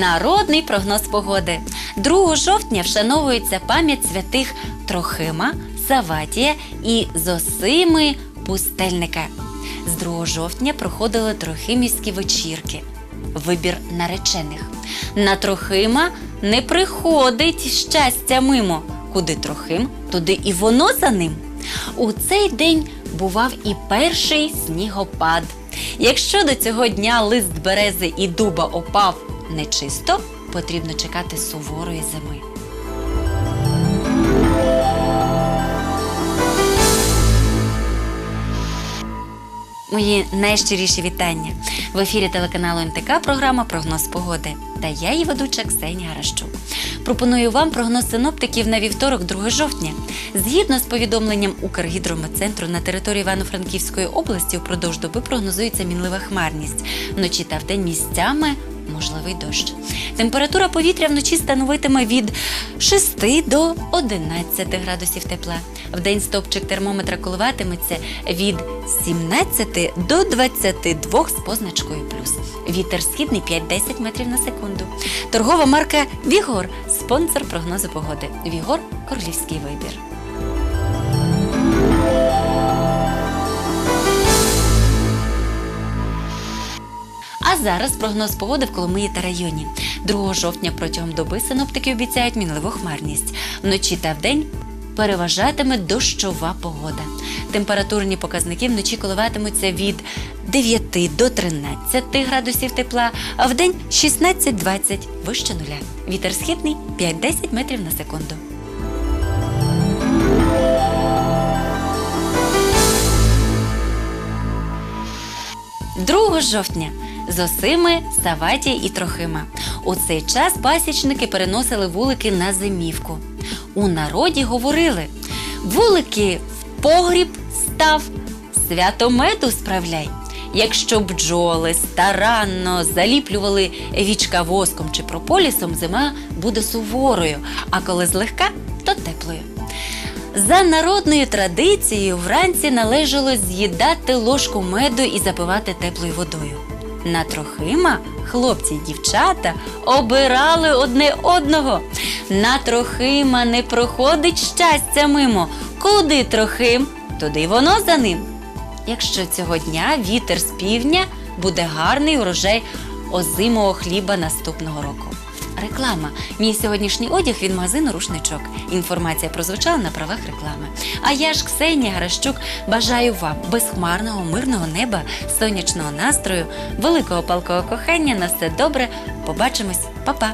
Народний прогноз погоди. 2 жовтня вшановується пам'ять святих Трохима, Саватія і Зосими Пустельника. З 2 жовтня проходили трохимівські вечірки. Вибір наречених. На Трохима не приходить щастя мимо. Куди Трохим, туди і воно за ним. У цей день бував і перший снігопад. Якщо до цього дня лист берези і дуба опав нечисто, потрібно чекати суворої зими. Мої найщиріші вітання. В ефірі телеканалу НТК програма Прогноз погоди. Та я її ведуча Ксенія Гаращук. Пропоную вам прогноз синоптиків на вівторок, 2 жовтня. Згідно з повідомленням Укргідрометцентру на території Івано-Франківської області впродовж доби прогнозується мінлива хмарність. Вночі та вдень місцями можливий дощ. Температура повітря вночі становитиме від 6 до 11 градусів тепла. Вдень стопчик термометра коливатиметься від 17 до 22 з позначкою плюс. Вітер східний 5-10 метрів на секунду. Торгова марка Вігор спонсор прогнозу погоди. Вігор королівський вибір. А зараз прогноз погоди в Коломиї та районі. 2 жовтня протягом доби синоптики обіцяють мінливу хмарність. Вночі та вдень переважатиме дощова погода. Температурні показники вночі коливатимуться від 9 до 13 градусів тепла, а вдень 16-20 вище нуля. Вітер східний 5-10 метрів на секунду. Другого жовтня Зосими, Саватія і Трохима. У цей час пасічники переносили вулики на зимівку. У народі говорили: вулики в погріб став, свято меду справляй. Якщо бджоли старанно заліплювали вічка воском чи прополісом, зима буде суворою, а коли злегка, то теплою. За народною традицією вранці належало з'їдати ложку меду і запивати теплою водою. На Трохима хлопці й дівчата обирали одне одного. На Трохима не проходить щастя мимо. Куди Трохим, туди воно за ним. Якщо цього дня вітер з півдня буде гарний урожай озимого хліба наступного року. Реклама. Мій сьогоднішній одяг від магазину Рушничок. Інформація прозвучала на правах реклами. А я ж Ксенія Гращук бажаю вам безхмарного, мирного неба, сонячного настрою, великого палкого кохання. На все добре. Побачимось, Па-па!